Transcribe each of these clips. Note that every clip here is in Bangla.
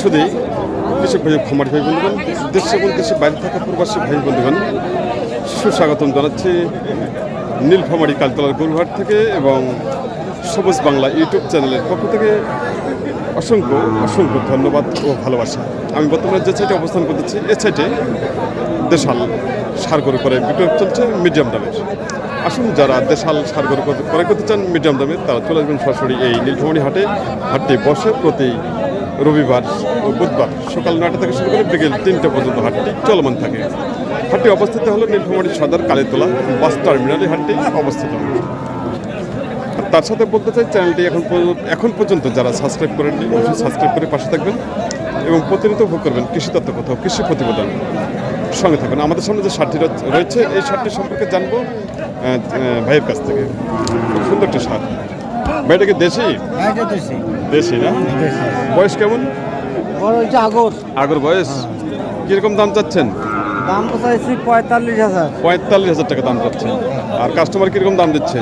শুধু কৃষক ভাই খামার ভাই বন্ধুগণ, দেশে এবং দেশে বাইরে থাকা প্রবাসী ভাই বন্ধুগণ, সুস্বাগতম জানাচ্ছি নীলফামারি কালতলার গরুহাট থেকে এবং সবুজ বাংলা ইউটিউব চ্যানেলের পক্ষ থেকে অসংখ্য অসংখ্য ধন্যবাদ ও ভালোবাসা। আমি বর্তমানে যে সাইটে অবস্থান করতেছি, এ সাইটে দেশাল সার গরু করে বিক্রয় চলছে মিডিয়াম দামের। আসুন, যারা দেশাল সার ক্রয় করতে চান মিডিয়াম দামে, তারা চলে আসবেন সরাসরি এই নীলফামারি হাটে। হাটটি বসে প্রতি রবিবার ও বুধবার সকাল নয়টা থেকে শুরু করে বিকেল তিনটে পর্যন্ত হাটটি চলমান থাকে। হাটটি অবস্থিত হলো নীলফামারি সদর কালীতলা বাস টার্মিনালে হাটটি অবস্থিত। তার সাথে বলতে চাই, চ্যানেলটি এখন এখন পর্যন্ত যারা সাবস্ক্রাইব করেননি, অবশ্যই সাবস্ক্রাইব করে পাশে থাকবেন এবং প্রতিনিয়ত ভোগ করবেন কৃষি তত্ত্ব কোথাও, কৃষি প্রতিবেদন। সঙ্গে থাকবেন আমাদের সামনে যে শার্টটি রয়েছে- এই শার্টটি সম্পর্কে জানব। ভাইয়ের কাছ থেকে। খুব সুন্দর একটা শার্ট। ভাইটা কি দেশি? এটা দেশি? দেশি না? বয়স কেমন? আগর। আগর বয়স? কীরকম দাম চাচ্ছেন? দাম তো চাইছি পঁয়তাল্লিশ হাজার। পঁয়তাল্লিশ হাজার টাকা দাম চাচ্ছেন আর কাস্টমার কীরকম দাম দিচ্ছে?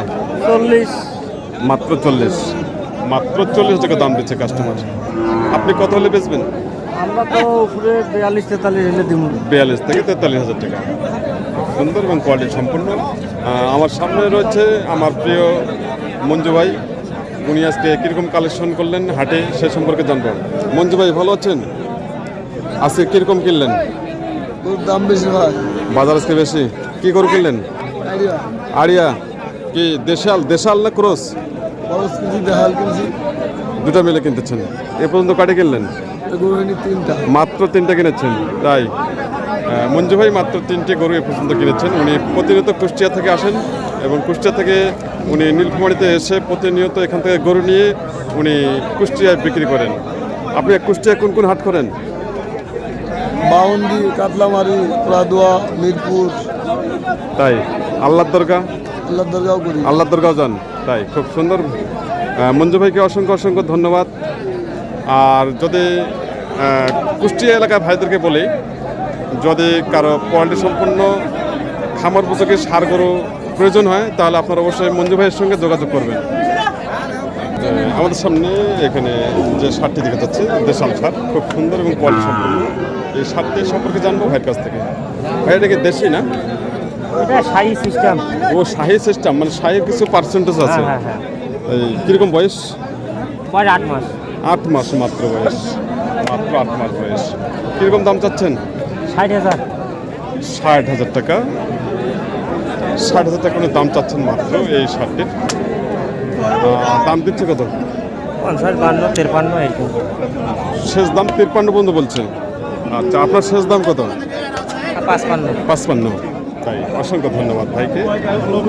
চল্লিশ। মাত্র চল্লিশ। মাত্র চল্লিশ টাকা দাম দিচ্ছে কাস্টমার আপনি কত হলে বেচবেন? আমরা তো উপরে বিয়াল্লিশ তেতাল্লিশ হলে দিব বিয়াল্লিশ থেকে তেতাল্লিশ হাজার টাকা। সুন্দর এবং কোয়ালিটি সম্পূর্ণ। আমার সামনে রয়েছে আমার প্রিয় মঞ্জু ভাই। উনি আজকে কীরকম কালেকশন করলেন হাটে সে সম্পর্কে জানব। মঞ্জু ভাই ভালো আছেন? আজকে কীরকম কিনলেন? দাম বেশি ভাই। বাজার আজকে বেশি? কি করে কিনলেন? আড়িয়া। কি দেশাল? দেশাল না ক্রস? কিনছি দেখাল কিনছি। দুটা মিলে কিনতেছেন। এ পর্যন্ত কাটে কিনলেন? মাত্র তিনটা কিনেছেন তাই। মঞ্জু ভাই মাত্র তিনটে গরু এ পর্যন্ত কিনেছেন। উনি প্রতিনিয়ত কুষ্টিয়া থেকে আসেন এবং কুষ্টিয়া থেকে উনি নীলকুমারিতে এসে প্রতিনিয়ত এখান থেকে গরু নিয়ে উনি কুষ্টিয়ায় বিক্রি করেন। আপনি কুষ্টিয়া কোন কোন হাট করেন? বাউন্ডি কাতলামারি প্রাদুয়া মিরপুর। তাই। আল্লাহ দরগা আল্লাহ দরগাও করি। আল্লাহ দরগাও যান তাই। খুব সুন্দর। মঞ্জু ভাইকে অসংখ্য অসংখ্য ধন্যবাদ। আর যদি কুষ্টিয়া এলাকার ভাইদেরকে বলি যদি কারও কোয়ালিটি সম্পন্ন খামার উপযোগী সার গরু প্রয়োজন হয় তাহলে আপনারা অবশ্যই মঞ্জু ভাইয়ের সঙ্গে যোগাযোগ করবেন। আমাদের সামনে এখানে যে সারটি দেখা যাচ্ছে দেশাল সার খুব সুন্দর এবং কোয়ালিটি সম্পন্ন। এই সারটি সম্পর্কে জানব ভাইয়ের কাছ থেকে। ভাই এটা দেশি না? শাহী সিস্টেম ও শাহি সিস্টেম মানে শাহির কিছু পার্সেন্টেজ আছে। হ্যাঁ হ্যাঁ এই কীরকম বয়স আট মাস। আট মাস মাত্র বয়স। মাত্র আট মাস বয়স। কীরকম দাম চাচ্ছেন? ষাট হাজার। ষাট হাজার টাকা। ষাট হাজার টাকা দাম চাচ্ছেন মাত্র এই শার্টটির দাম দিচ্ছে কত? পঞ্চাশ বান্ন তেরপান্ন শেষ দাম তিরপান্ন পর্যন্ত বলছে আচ্ছা আপনার শেষ দাম কত? পাঁচপান্ন। পাঁচপান্ন। তাই অসংখ্য ধন্যবাদ ভাইকে।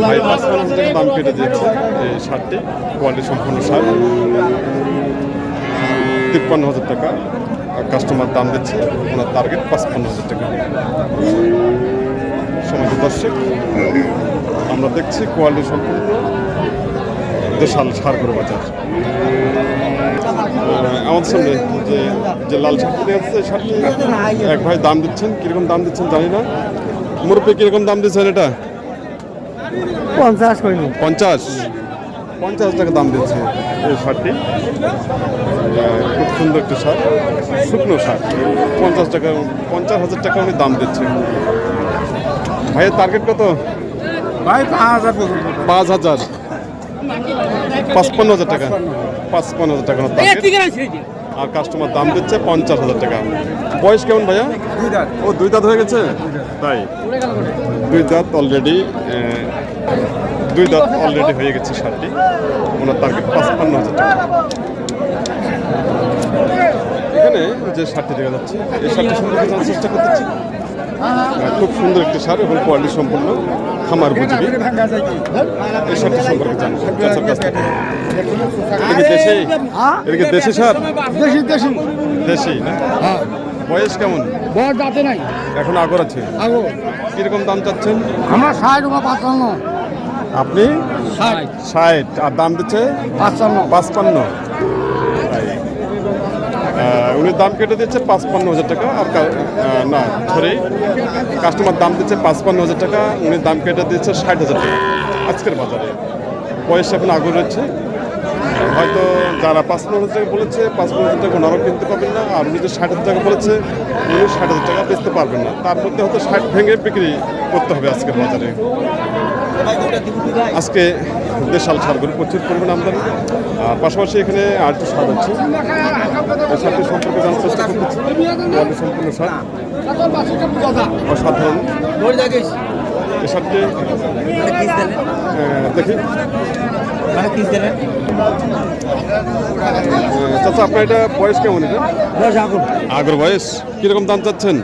ভাই পাঁচপান্ন টাকা দাম কেটে দিয়েছে এই শার্টটি কোয়ালিটি সম্পূর্ণ শার্ট তিপ্পান্ন হাজার টাকা আর কাস্টমার দাম দিচ্ছে ওনার টার্গেট পাঁচপান্ন হাজার টাকা। সমাজ দর্শক আমরা দেখছি কোয়ালিটি সম্পূর্ণ দেশাল সারগর বাজার। আহ, আমাদের সামনে যে যে লাল শার্টটি আছে শার্টটি এক ভাই দাম দিচ্ছেন কীরকম দাম দিচ্ছেন জানি না। মুরব্বী কীরকম দাম দিচ্ছেন এটা? পঞ্চাশ পঞ্চাশ? পঞ্চাশ টাকা দাম দিচ্ছে। এই শার্টটি খুব সুন্দর একটি শার্ট শুকনো শার্ট। পঞ্চাশ টাকা পঞ্চাশ হাজার টাকা উনি দাম দিচ্ছে। ভাইয়ের টার্গেট কত? ভাই পাঁচ হাজার পাঁচ হাজার। পাঁচপান্ন হাজার টাকা। পাঁচপান্ন হাজার টাকা টার্গেট আর কাস্টমার দাম দিচ্ছে পঞ্চাশ হাজার টাকা। বয়স কেমন ভাইয়া? ও দুই দাঁত হয়ে গেছে? তাই? দুই দাঁত অলরেডি দুই দাঁত অলরেডি হয়ে গেছে শার্টটি ওনার টার্গেট পাঁচপান্ন হাজার টাকা। এখানে যে শার্টটি দেখা যাচ্ছে এই শার্টটি সম্পর্কে জানার চেষ্টা করতেছি। খুব সুন্দর একটি শার্ট এবং কোয়ালিটি সম্পূর্ণ খামার উপযোগী এই শার্টটি সম্পর্কে জানি চাচার কাছ থেকে। দেশি? এটা কি দেশি সার দেশি দেশি। দেশি না? বয়স কেমন? বড় দাঁতে নাই। এখন আগর আছে। আগো কীরকম দাম চাচ্ছেন? আমার ষাট বা পাঁচান্ন আপনি? ষাট। আর দাম দিচ্ছে? পাঁচান্ন পাঁচপান্ন। উনি দাম কেটে দিচ্ছে পাঁচপান্ন হাজার টাকা আর না সরি কাস্টমার দাম দিচ্ছে পাঁচপান্ন হাজার টাকা উনি দাম কেটে দিচ্ছে ষাট হাজার টাকা। আজকের বাজারে। পয়সা এখন আগুন রয়েছে। হয়তো যারা পাঁচ পনেরো হাজার টাকা বলেছে পাঁচ পনেরো হাজার টাকা ওনারাও কিনতে পারবেন না। আর উনি যে ষাট হাজার টাকা বলেছে উনি ষাট হাজার টাকা বেচতে পারবেন না। তার মধ্যে হয়তো ষাট ভেঙে বিক্রি করতে হবে আজকের বাজারে। আজকে দেশাল সারগুলো প্রচুর পরিমাণে আমদানি। আর পাশাপাশি এখানে আর একটু সার এই সারটি সম্পর্কে জানার চেষ্টা করতেছি। সম্পূর্ণ সার অসাধারণ। এই সারটি দেখি। চাচা আপনার এটা বয়স কেমন এটা? আগের বয়স। কীরকম দাম চাচ্ছেন?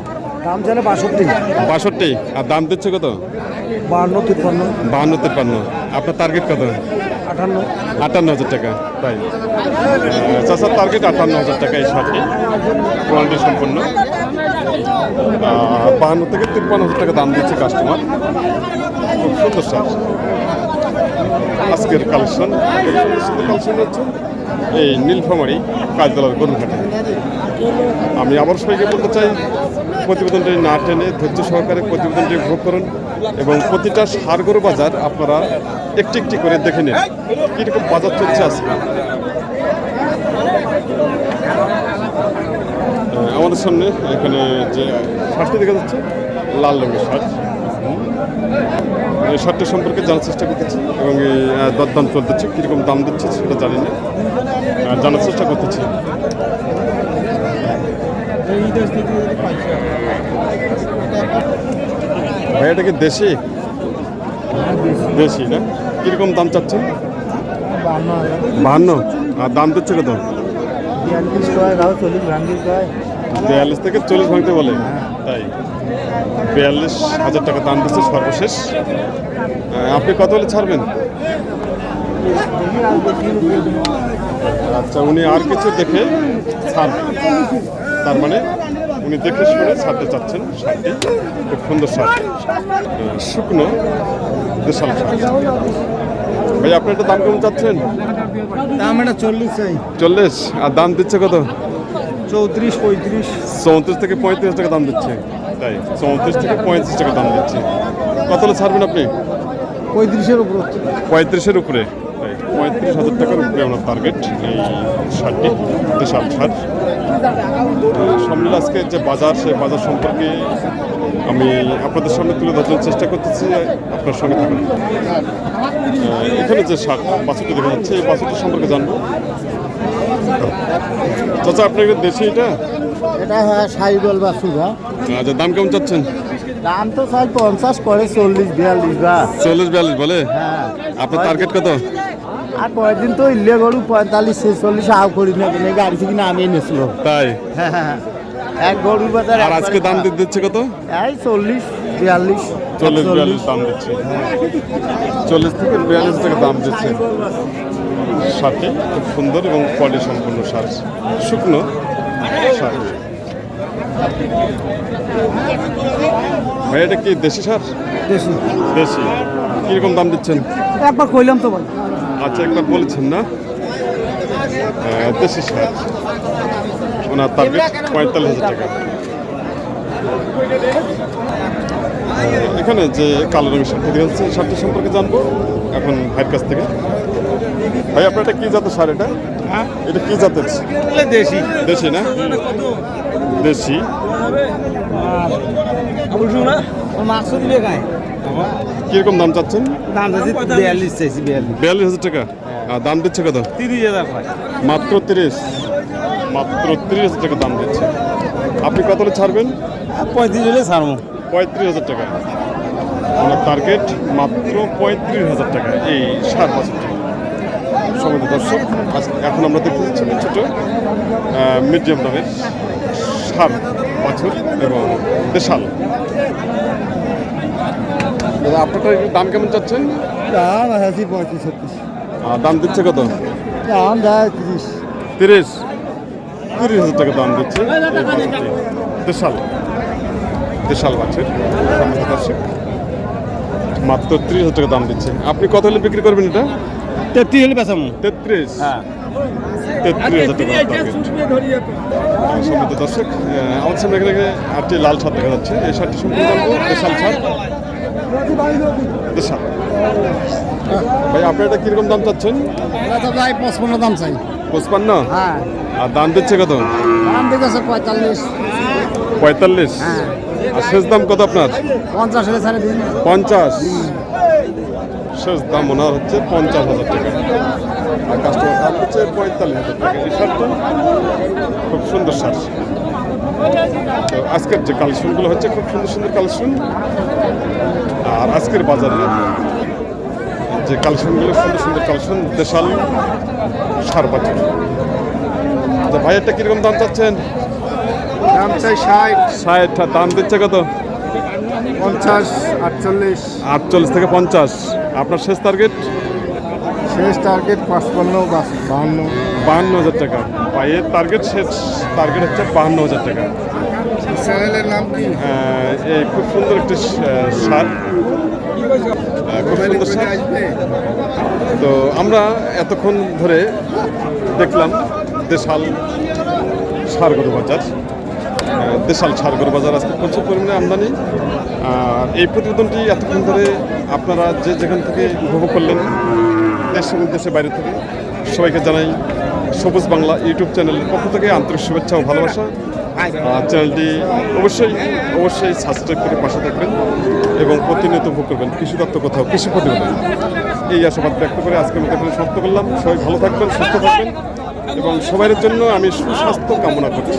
দাম চলে বাষট্টি। বাষট্টি। আর দাম দিচ্ছে কত? বাহান্ন তিপ্পান্ন। বাহান্ন তিপ্পান্ন। আপনার টার্গেট কত? আটান্ন। আটান্ন হাজার টাকা তাই? চাচার টার্গেট আটান্ন হাজার টাকা এই শার্টটি কোয়ালিটি আহ, বাহান্ন থেকে তিপ্পান্ন হাজার টাকা দাম দিচ্ছে কাস্টমার খুব সুন্দর শার্ট আজকের কালেকশন কালেকশন হচ্ছে এই নীলফামারি কাজতলার গরুঘাটে আমি আবার সবাইকে বলতে চাই, প্রতিবেদনটি না টেনে ধৈর্য সহকারে প্রতিবেদনটি ভোগ করুন এবং প্রতিটা সার গরু বাজার আপনারা একটি একটি করে দেখে নিন। কীরকম বাজার চলছে আজকে? আমাদের সামনে এখানে যে শার্টটি দেখা যাচ্ছে, লাল রঙের শার্ট শার্টটি সম্পর্কে জানার চেষ্টা করতেছি এবং এই দরদাম চলতেছে কীরকম দাম দিচ্ছে সেটা জানি না। জানার চেষ্টা করতেছি। ভাই এটা কি দেশি? দেশি না? কীরকম দাম চাচ্ছেন? বাহান্ন। আর দাম দিচ্ছে কত? বিয়াল্লিশ চল্লিশ বিয়াল্লিশ থেকে চল্লিশ ভাঙতে বলে। তাই? বিয়াল্লিশ হাজার টাকা দাম দিচ্ছে সর্বশেষ। আপনি কত হলে ছাড়বেন? আচ্ছা উনি আর কিছু দেখে ছাড়বেন তার মানে উনি দেখে শুনে ছাড়তে চাচ্ছেন শার্টটি খুব সুন্দর শার্ট শুকনো দেশাল শার্ট ভাই আপনি একটা দাম কেমন চাচ্ছেন? দাম এটা চল্লিশ চল্লিশ। আর দাম দিচ্ছে কত? চৌত্রিশ পঁয়ত্রিশ। চৌত্রিশ থেকে পঁয়ত্রিশ টাকা দাম দিচ্ছে। তাই? চৌত্রিশ থেকে পঁয়ত্রিশ টাকা দাম দিচ্ছে। কত হলে ছাড়বেন আপনি? পঁয়ত্রিশের উপর পঁয়ত্রিশের উপরে। তাই পঁয়ত্রিশ হাজার টাকার উপরে আমার টার্গেট এই শার্টটি বিশাল শার্ট সামনে আজকে যে বাজার সেই বাজার সম্পর্কে আমি আপনাদের সামনে তুলে ধরার চেষ্টা করতেছি। আপনার সঙ্গে থাকুন। এখানে যে শার্ট বাছুরটি দেখা যাচ্ছে এই বাছুরটি সম্পর্কে জানব। চাচা আপনার দেশি এটা? এটা হ্যাঁ সাইবল বা সুধা আচ্ছা দাম কেমন চাচ্ছেন? দাম তো চাই পঞ্চাশ করে চল্লিশ বিয়াল্লিশ বা। চল্লিশ বিয়াল্লিশ বলে? হ্যাঁ। আপনার টার্গেট কত? আর কয়েকদিন তো ইলে গরু পঁয়তাল্লিশ ছেচল্লিশ আও করি না কিনে গাড়ি থেকে নামিয়ে নিয়েছিল। তাই? হ্যাঁ। হ্যাঁ এক গরুর বাজার আর আজকে দাম দি- দিচ্ছে কত? এই চল্লিশ বিয়াল্লিশ চল্লিশ বিয়াল্লিশ দাম দিচ্ছে। চল্লিশ থেকে বিয়াল্লিশ টাকা দাম দিচ্ছে। শার্টটি খুব সুন্দর এবং কোয়ালিটি সম্পূর্ণ শার্ট শুকনো। ভাই এটা কি দেশি সার? বেশি দেশি। কীরকম দাম দিচ্ছেন? একবার কইলাম তো ভাই। আচ্ছা একবার বলেছেন না? আহ, দেশি সার। ওনার টার্গেট পঁয়তাল্লিশ হাজার টাকা। এখানে যে কালো রঙের শার্টটি দেখেছে শার্টটি সম্পর্কে জানব এখন ভাইয়ের কাছ থেকে। ভাই আপনার এটা কী জাতের সার এটা? এটা কী জাতের? দেশি। দেশি না? দেশি। কীরকম দাম চাচ্ছেন? দাম চাইছি বিয়াল্লিশ চাইছি বিয়াল্লিশ। বিয়াল্লিশ হাজার টাকা? আর দাম দিচ্ছে কত? তিরিশ হাজার মাত্র তিরিশ? মাত্র তিরিশ হাজার টাকা দাম দিচ্ছে। আপনি কত ছাড়বেন? পঁয়ত্রিশ হলে ছাড়বো। পঁয়ত্রিশ হাজার টাকা। ওনার টার্গেট মাত্র পঁয়ত্রিশ হাজার টাকা। এই সার বছরটি সমিত দর্শক এখন আমরা দেখতে পাচ্ছি ছোটো মিডিয়াম দামের সার বছর এবং দেশাল। দাদা আপনারটা দাম কেমন চাচ্ছেন? দাম আছে পঁয়ত্রিশ ছত্রিশ। দাম দিচ্ছে কত? দাম দেয় তিরিশ। তিরিশ? তিরিশ হাজার টাকা দাম দিচ্ছে। দেশাল। দেশাল দর্শক মাত্র ত্রিশ হাজার টাকা দাম দিচ্ছে। আপনি কত হলে বিক্রি করবেন এটা? তেত্রিশ হলে বেচাম। তেত্রিশ? তেত্রিশ হাজার টাকা সম্মানিত দর্শক আহ, আমাদের সামনে এখানে একটি লাল শার্ট দেখা যাচ্ছে। এই শার্টটি সম্পূর্ণ জানব দেশাল শার্ট দেশাল। ভাই আপনি এটা কীরকম দাম চাচ্ছেন? ভাই পঁচপন্ন দাম চাই। পঁচপান্ন? হ্যাঁ। আর দাম দিচ্ছে কত? দাম দিতেছে পঁয়তাল্লিশ। পঁয়তাল্লিশ? হ্যাঁ। আর শেষ দাম কত আপনার? পঞ্চাশ পঞ্চাশ। শেষ দাম হয় হচ্ছে পঞ্চাশ হাজার টাকা। আর কাস্টমার দাম হচ্ছে পঁয়তাল্লিশ হাজার টাকা। এই শার্টটা খুব সুন্দর শার্ট তো আজকের যে কালেকশনগুলো হচ্ছে খুব সুন্দর সুন্দর কালেকশন আর আজকের বাজারে যে কালেকশনগুলো সুন্দর সুন্দর কালেকশন দেশাল সার বাজার তো ভাইয়েরটা কীরকম দাম চাচ্ছেন? দাম চাই ষাট। ষাট দাম দিচ্ছে কত? পঞ্চাশ আটচল্লিশ। আটচল্লিশ থেকে পঞ্চাশ। আপনার শেষ টার্গেট শেষ টার্গেট পাঁচপান্ন বাহান্ন। বাহান্ন হাজার টাকা। পায়ের টার্গেট শেষ টার্গেট হচ্ছে বাহান্ন হাজার টাকা। চ্যানেলের নাম কি? এই খুব সুন্দর একটি শার্ট খুব সুন্দর শার্ট তো আমরা এতক্ষণ ধরে দেখলাম দেশাল সারগরু বাজার। দেশাল সারগরু বাজার আজকে প্রচুর পরিমাণে আমদানি। আর এই প্রতিবেদনটি এতক্ষণ ধরে আপনারা যে যেখান থেকে উপভোগ করলেন, দেশ এবং দেশের বাইরে থেকে, সবাইকে জানাই সবুজ বাংলা ইউটিউব চ্যানেলের পক্ষ থেকে আন্তরিক শুভেচ্ছা ও ভালোবাসা। চ্যানেলটি অবশ্যই অবশ্যই সাবস্ক্রাইব করে পাশে থাকবেন এবং প্রতিনিয়ত উপভোগ করবেন কৃষি দত্ত কোথাও, কৃষি প্রতিবেদন। এই আশাবাদ ব্যক্ত করে আজকে আমি এখানে সমাপ্ত করলাম। সবাই ভালো থাকবেন, সুস্থ থাকবেন এবং সবার জন্য আমি সুস্বাস্থ্য কামনা করছি।